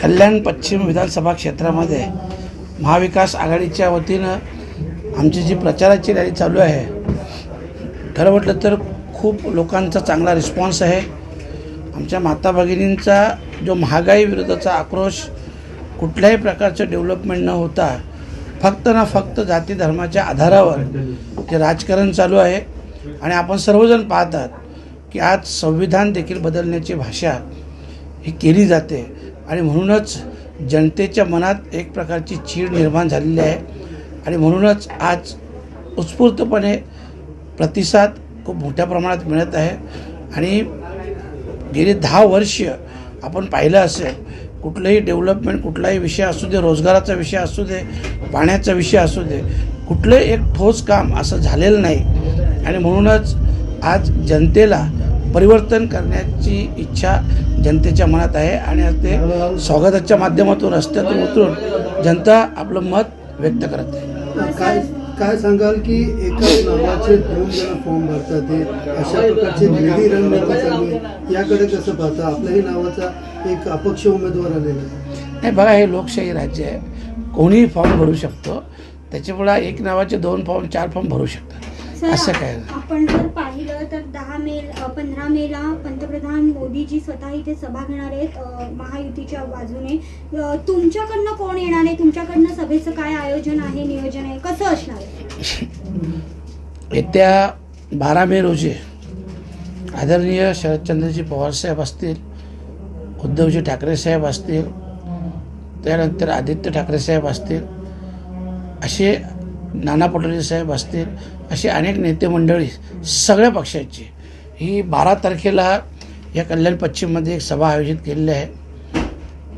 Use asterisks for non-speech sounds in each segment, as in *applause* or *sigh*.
कल्याण पश्चिम विधानसभा क्षेत्रामध्ये महाविकास आघाडीच्या वतीनं आमची जी प्रचाराची रॅली चालू आहे खरं म्हटलं तर खूप लोकांचा चांगला रिस्पॉन्स आहे. आमच्या माता भगिनींचा जो महागाई विरोधाचा आक्रोश कुठल्याही प्रकारचं डेव्हलपमेंट न होता फक्त ना फक्त जाती धर्माच्या आधारावर जे राजकारण चालू आहे. आणि आपण सर्वजण पाहतात की आज संविधान देखील बदलण्याची भाषा ही केली जाते. आणि म्हणूनच जनतेच्या मनात एक प्रकारची चीड निर्माण झालेली आहे. आणि म्हणूनच आज उत्स्फूर्तपणे प्रतिसाद खूप मोठ्या प्रमाणात मिळत आहे. आणि गेली दहा वर्ष आपण पाहिलं असेल कुठलंही डेव्हलपमेंट कुठलाही विषय असू दे रोजगाराचा विषय असू दे पाण्याचा विषय असू दे कुठलंही एक ठोस काम असं झालेलं नाही. आणि म्हणूनच आज जनतेला परिवर्तन करण्याची इच्छा जनतेच्या मनात आहे आणि आज ते स्वागताच्या माध्यमातून रस्त्यातून उतरून जनता आपलं मत व्यक्त करत आहे. काय काय सांगाल की एकाच नावाचे दोन जण फॉर्म भरतात ते अशा प्रकारचे निधी रणनीती चालू आहे. याकडे कसं पाहता? आपल्याही नावाचा एक अपक्ष उमेदवार आलेला आहे. नाही बघा हे लोकशाही राज्य आहे. कोणीही फॉर्म भरू शकतो. त्याच्यामुळे एक नावाचे दोन फॉर्म चार फॉर्म भरू शकतात. असं काय? नाही. आपण जर पाहिलं तर दहा मे पंधरा मेला पंतप्रधान मोदीजी स्वतः इथे सभा घेणार आहेत महायुतीच्या बाजूने. तुमच्याकडनं कोण येणार आहे? तुमच्याकडनं सभेचं काय आयोजन आहे नियोजन आहे? कसं असणार येत्या बारा मे रोजी आदरणीय शरदचंद्रजी पवारसाहेब असतील उद्धवजी ठाकरे साहेब असतील त्यानंतर आदित्य ठाकरे साहेब असतील असे नाना पटोले साहेब असतील असे अनेक नेते मंडळी सगळ्या पक्षाची. ही बारा तारखेला या कल्याण पश्चिममध्ये एक सभा आयोजित केलेली आहे.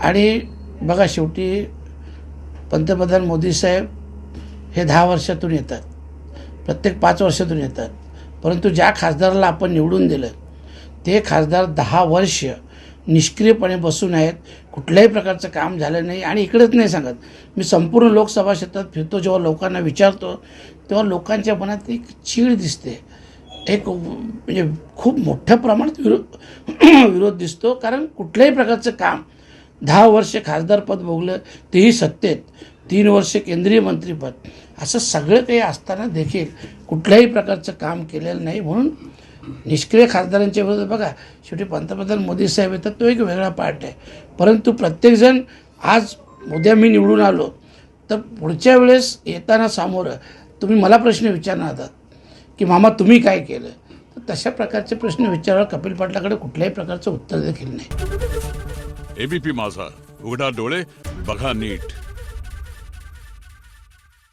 आणि बघा शेवटी पंतप्रधान मोदी साहेब हे दहा वर्षातून येतात. प्रत्येक पाच वर्षातून येतात. परंतु ज्या खासदाराला आपण निवडून दिलं ते खासदार दहा वर्ष निष्क्रियपणे बसून आहेत. कुठल्याही प्रकारचं काम झालं नाही. आणि इकडेच नाही सांगत. मी संपूर्ण लोकसभा क्षेत्रात फिरतो जेव्हा लोकांना विचारतो तेव्हा लोकांच्या मनात एक चीड दिसते. एक म्हणजे खूप मोठ्या प्रमाणात विरोध *clears throat* विरोध दिसतो. कारण कुठल्याही प्रकारचं काम दहा वर्ष खासदारपद भोगलं तेही सत्तेत तीन वर्ष केंद्रीय मंत्रीपद असं सगळं काही असताना देखील कुठल्याही प्रकारचं काम केलेलं नाही. म्हणून निष्क्रिय खासदारांच्या विरोधात बघा शेवटी पंतप्रधान मोदी साहेब येतात तो एक वेगळा पार्ट आहे. परंतु प्रत्येकजण आज उद्या मी निवडून आलो तर पुढच्या वेळेस येताना सामोरं तुम्ही मला प्रश्न विचारणार आहात. की मामा तुम्ही काय केलं? तर तशा प्रकारचे प्रश्न विचारावर कपिल पाटलाकडे कुठल्याही प्रकारचं उत्तर देखील नाही. एबीपी माझा. उघडा डोळे बघा नीट.